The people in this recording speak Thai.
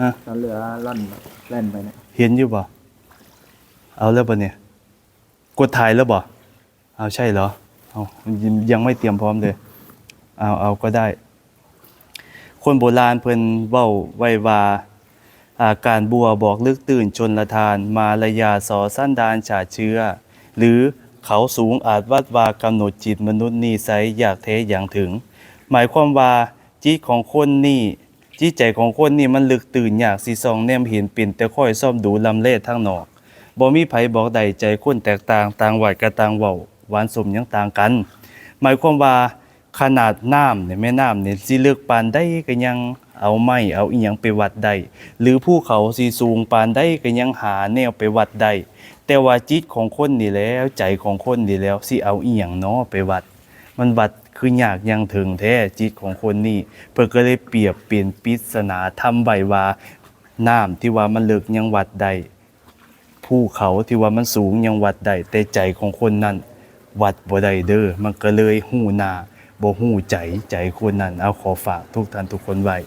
ฮะ ตอนเรือล่อนแล่นไปเนี่ยเห็นอยู่บ่เอาแล้วบ่เนี่ย กดถ่ายแล้วบ่เอาใช่เหรอ เอายังยังไม่เตรียมพร้อมเลย เอาเอาก็ได้ คนโบราณเพิ่นเว้าไว้ว่าอาการบัวบอกลึกตื่นชนละทาน มาลายาสอสั้นดานฉาเชื้อ หรือเขาสูงอาจวัดว่ากำหนดจิตมนุษย์นี่ไซอยากแท้อย่างถึง หมายความว่าจิตของคนนี่ จิตใจของคนนี่มันลึกตื่นอยากสิซองแนมเห็นเป็นแต่ค่อยซ่อมดูลำเล่ทางนอกบ่มีไผบอกใดใจคนแตกต่างต่างวัดกะต่างเว้าหวานสมยังต่างกัน หมายความว่าขนาดน้ำเนี่ยแม่น้ำเนี่ยสิลึกปานใดก็ยังเอาไม้เอาอีหยังไปวัดได้หรือภูเขาสิสูงปานใดก็ยังหาแนวไปวัดได้แต่ว่าจิตของคนนี่แล้วใจของคนนี่แล้วสิเอาอีหยังเนาะไปวัด มันวัดคืออยากยังถึงแท้จิตของคนนี่เพื่อก็เลยเปรียบเปลี่ยนปริศนาทำใบว่าน้ำที่ว่ามันเลิกยังวัดใดภูเขาที่ว่ามันสูงยังวัดได้แต่ใจของคนนั้นวัดบ่ได้เด้อมันก็เลยหู้นาบ่หู้ใจใจคนนั้นเอาขอฝากทุกท่านทุกคนไว้